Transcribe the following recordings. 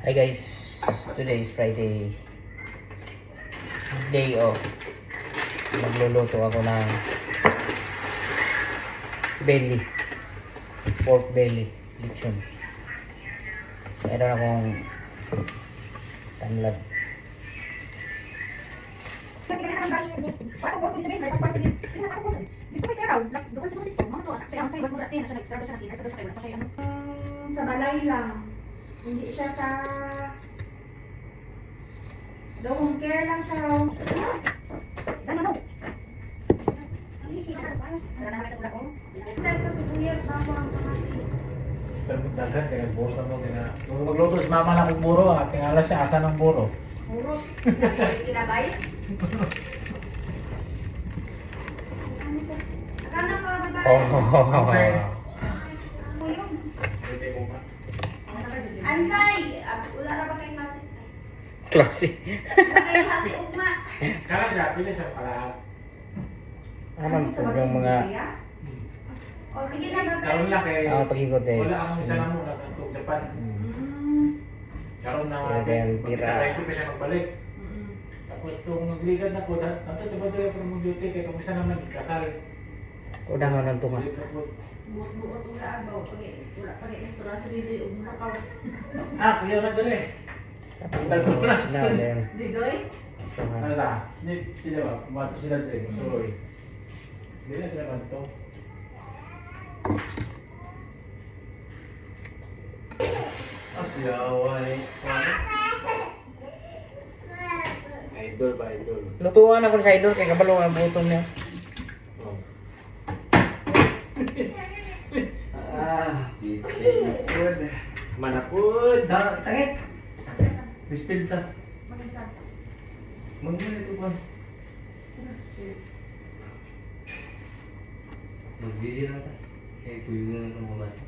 Hi guys, today is Friday. Day off. Magluluto ako ng belly. Pork belly. Lechon. Meron akong tanlad. Sa balay lang. Hindi siya sa... Home care lang siya raw. Ano no? Ano siya? Ano na naman ito ko? Sa sibuyas, bawang, kamatis. Pero daghan kaya buro sa mo kaya. Kung magluto si mama na kong buro, ah, tingala siya asa ng buro. Puro. Kinabay? Ano. Oh. Okay. Ano ba? Ah, Wala na ba kayong klase? Klase. Kayong klase ugma. Kala siya, pili siya pala. Aman po yung mga O sige na, babae. Karoon lang kay... ang pag-ikot guys. Wala ang isa na mo, nagantog Japan. Mm. Mm. Karoon na... Kaya. Magkakay ko pa siya magbalik. Mm. Tapos itong nagligad na po, nato sa baduy ako ng duty, kaya itong isa naman, kasal. Udahan ng tunga. Na. Ah, kuya na dali. Now then. Didoy? Ano sa? Hindi, sila ba? Kumato sila dali. Hindi na sila kanto. Siyawa eh. Idol ba, idol? Lutuan ako sa idol kay kabalo ang butong niya. Oh. ah, good. Manapod. Da, tangit. Bispil ta. Magisa. Magmana ito pa. Magbili na ta. Eh, kuyo na ng mga bata.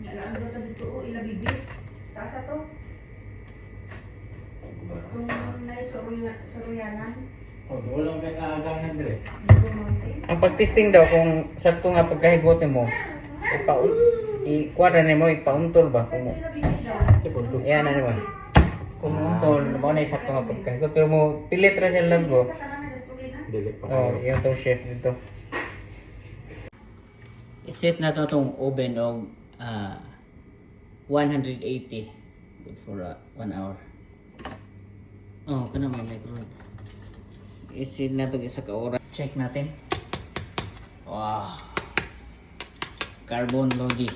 Nga lang daw ta dito o ila bibi. Tasa to. Kung nay suruyanan. Oh, walang may kaagangan dire. Ang pagtesting daw kung sakto nga pagkahigote mo, ipaun i-kuwara nimo ipauntol ba kung Punto. yan ano ba? Kung untol, mo na sakto nga pagkahigot pero mo pilit ra. Sa na tuloy na. Dili pa Oh, yung tong chef dito. I-set na to tong oven og ah 180 good for 1 hour. Oh, kana may microwave. I-set na to isa ka oras. Check natin. Wow. Carbon lodi.